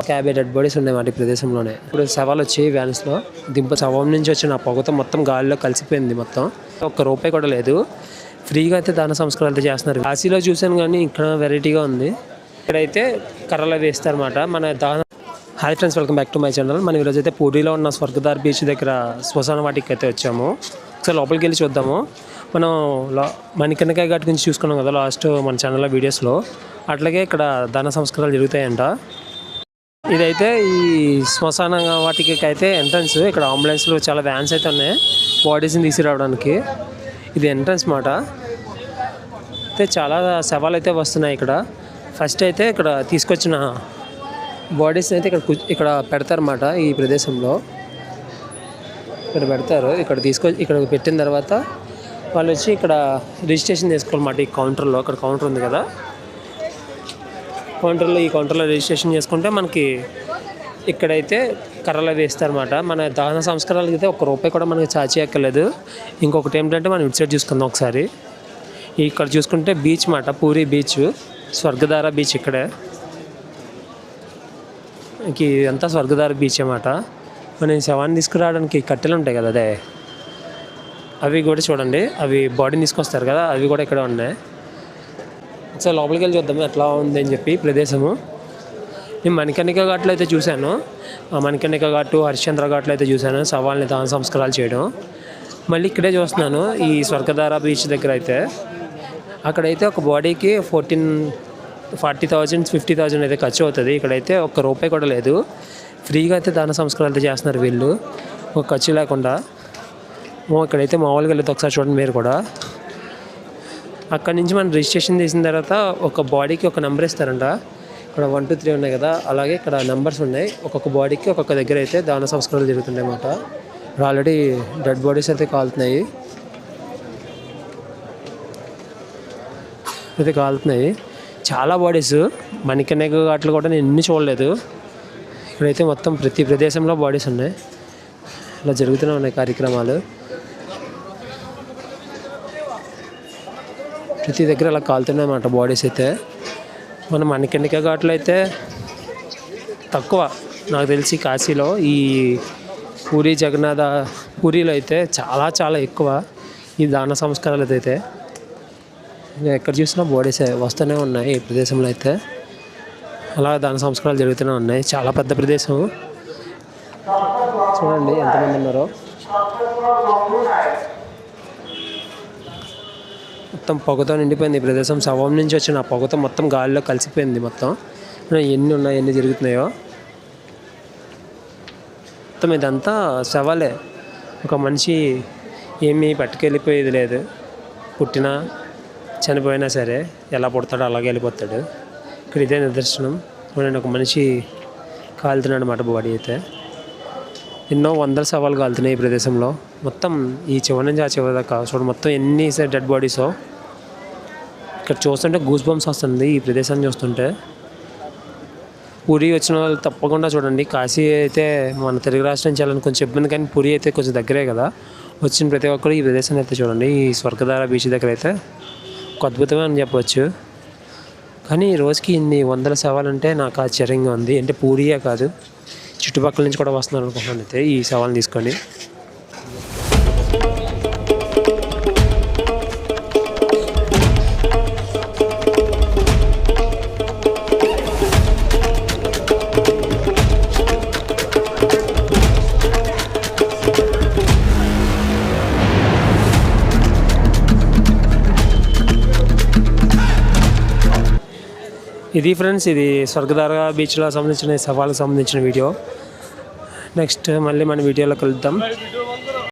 ఒక యాభై dead bodies ఉన్నాయి వాటి ప్రదేశంలోనే. ఇప్పుడు శవాలు వచ్చి వ్యాన్స్లో దింప శవం నుంచి వచ్చిన పొగతో మొత్తం గాలిలో కలిసిపోయింది మొత్తం. ఒక్క రూపాయి కూడా లేదు. ఫ్రీగా అయితే దాన సంస్కారాలు అయితే చేస్తున్నారు. కాశీలో చూశాను కానీ ఇక్కడ వెరైటీగా ఉంది. ఇక్కడైతే కర్రలు వేస్తారన్నమాట. మన దాన hi friends welcome back to my channel మనం ఈరోజు అయితే పూరిలో ఉన్న స్వర్గదార్ బీచ్ దగ్గర శ్మశాన వాటికి అయితే వచ్చాము. ఒకసారి లోపలికి వెళ్ళి చూద్దాము. మనం లా మణికర్ణికాయ ఘాట్ గురించి చూసుకున్నాం కదా లాస్ట్ మన ఛానల్లో వీడియోస్లో అట్లాగే ఇక్కడ దాన సంస్కారాలు జరుగుతాయంట. ఇదైతే ఈ శ్మశాన వాటికి అయితే ఎంట్రన్స్ ఇక్కడ అంబులెన్స్లో చాలా వ్యాన్స్ అయితే ఉన్నాయి. బాడీస్ని తీసుకురావడానికి. ఇది ఎంట్రన్స్ మాట. అయితే చాలా శవాలు అయితే వస్తున్నాయి ఇక్కడ. ఫస్ట్ అయితే ఇక్కడ తీసుకొచ్చిన బాడీస్ అయితే ఇక్కడ ఇక్కడ పెడతారన్నమాట ఈ ప్రదేశంలో. ఇక్కడ పెడతారు. ఇక్కడ తీసుకొ ఇక్కడ పెట్టిన తర్వాత వాళ్ళు వచ్చి ఇక్కడ రిజిస్ట్రేషన్ చేసుకోవాలన్నమాట ఈ కౌంటర్లో ఇక్కడ కౌంటర్ ఉంది కదా. కౌంటర్లో ఈ కౌంటర్లో రిజిస్ట్రేషన్ చేసుకుంటే మనకి ఇక్కడైతే కర్రలు అవి వేస్తారన్నమాట. మన దహన సంస్కారాలకి అయితే ఒక రూపాయి కూడా మనకి చాచి ఎక్కలేదు. ఇంకొకటి ఏంటంటే మనం ఇటు సైడ్ చూసుకుందాం ఒకసారి. ఇక్కడ చూసుకుంటే బీచ్ మాట పూరి బీచ్ స్వర్గధార బీచ్ ఇక్కడే. ఇంక ఇదంతా స్వర్గధార బీచ్ అన్నమాట. మనం శవాన్ని తీసుకురావడానికి కట్టెలు ఉంటాయి కదా అదే. అవి కూడా చూడండి అవి బాడీని తీసుకొస్తారు కదా అవి కూడా ఇక్కడ ఉన్నాయి. ఒకసారి లోపలికి వెళ్ళి చూద్దాం ఎట్లా ఉంది అని చెప్పి ప్రదేశము. నేను మణికర్ణిక ఘాట్లో అయితే చూశాను. ఆ మణికర్ణిక ఘాటు హరిశ్చంద్ర ఘాట్లో అయితే చూశాను. సవాల్ని దాన సంస్కారాలు చేయడం. మళ్ళీ ఇక్కడే చూస్తున్నాను ఈ స్వర్గధార బీచ్ దగ్గర అయితే. అక్కడైతే ఒక బాడీకి fourteen forty thousand fifty thousand అయితే ఖర్చు అవుతుంది. ఇక్కడైతే ఒక్క రూపాయి కూడా లేదు. ఫ్రీగా అయితే దాన సంస్కారాలు అయితే చేస్తున్నారు వీళ్ళు. ఒక ఖర్చు లేకుండా. ఇక్కడైతే మామూలుగా వెళ్ళేది ఒకసారి చూడండి మీరు కూడా. అక్కడి నుంచి మనం రిజిస్ట్రేషన్ చేసిన తర్వాత ఒక బాడీకి ఒక నెంబర్ ఇస్తారంట. ఇక్కడ వన్ టూ త్రీ ఉన్నాయి కదా. అలాగే ఇక్కడ నెంబర్స్ ఉన్నాయి. ఒక్కొక్క బాడీకి ఒక్కొక్క దగ్గర అయితే దాన సంస్కారాలు జరుగుతున్నాయి అన్నమాట. ఇక్కడ ఆల్రెడీ డెడ్ బాడీస్ అయితే కాలుతున్నాయి. అయితే కాలుతున్నాయి. చాలా బాడీస్. మణికనేక ఘాట్లు కూడా నేను ఎన్ని చూడలేదు. ఇక్కడైతే మొత్తం ప్రతి ప్రదేశంలో బాడీస్ ఉన్నాయి. ఇలా జరుగుతూనే ఉన్నాయి కార్యక్రమాలు. ప్రతి దగ్గర అలా కాలుతున్నాయి అన్నమాట బాడీస్ అయితే. మన మణికండిక ఘాట్లో అయితే తక్కువ. నాకు తెలిసి కాశీలో ఈ పూరి జగన్నాథ పూరిలో అయితే చాలా చాలా ఎక్కువ ఈ దాన సంస్కారాలు అయితే. ఎక్కడ చూసినా బాడీస్ వస్తూనే ఉన్నాయి ఈ ప్రదేశంలో అయితే. అలా దాన సంస్కారాలు జరుగుతూనే ఉన్నాయి. చాలా పెద్ద ప్రదేశం. చూడండి ఎంతమంది ఉన్నారో. మొత్తం పొగతో నిండిపోయింది. ఈ ప్రదేశం శవం నుంచి వచ్చిన పొగతో మొత్తం గాలిలో కలిసిపోయింది మొత్తం. ఎన్ని ఉన్నాయి ఎన్ని జరుగుతున్నాయో. మొత్తం ఇదంతా శవాలే ఒక మనిషి ఏమీ పట్టుకెళ్ళిపోయేది లేదు. పుట్టినా చనిపోయినా సరే ఎలా పుడతాడో అలాగే వెళ్ళిపోతాడు. ఇక్కడ ఇదే నిదర్శనం. చూడండి ఒక మనిషి కాలుతున్నాడు అనమాట బాడీ అయితే. ఎన్నో వందల సవాలు కాలుతున్నాయి ఈ ప్రదేశంలో. మొత్తం ఈ చివరి నుంచి ఆ చివరి దాకా. చూడండి మొత్తం ఎన్ని డెడ్ బాడీసో ఇక్కడ చూస్తుంటే గూస్ బంప్స్ వస్తుంది ఈ ప్రదేశాన్ని చూస్తుంటే. పూరి వచ్చిన వాళ్ళు తప్పకుండా చూడండి. కాశీ అయితే మన తెలుగు రాష్ట్రం చేయాలని కొంచెం ఇబ్బంది కానీ పూరి అయితే కొంచెం దగ్గరే కదా. వచ్చిన ప్రతి ఒక్కరు ఈ ప్రదేశాన్ని అయితే చూడండి. ఈ స్వర్గధార బీచ్ దగ్గర అయితే ఒక అద్భుతమే అని చెప్పవచ్చు కానీ ఈ రోజుకి ఇన్ని వందల సవాలంటే నాకు ఆశ్చర్యంగా ఉంది. అంటే పూరియే కాదు చుట్టుపక్కల నుంచి కూడా వస్తున్నారు అనుకుంటున్నాను అయితే ఈ సవాల్ని తీసుకొని. ఇది ఫ్రెండ్స్ ఇది స్వర్గధార బీచ్లో సంబంధించిన సవాళ్ళకు సంబంధించిన వీడియో నెక్స్ట్ మళ్ళీ మన వీడియోలో కలుద్దాం.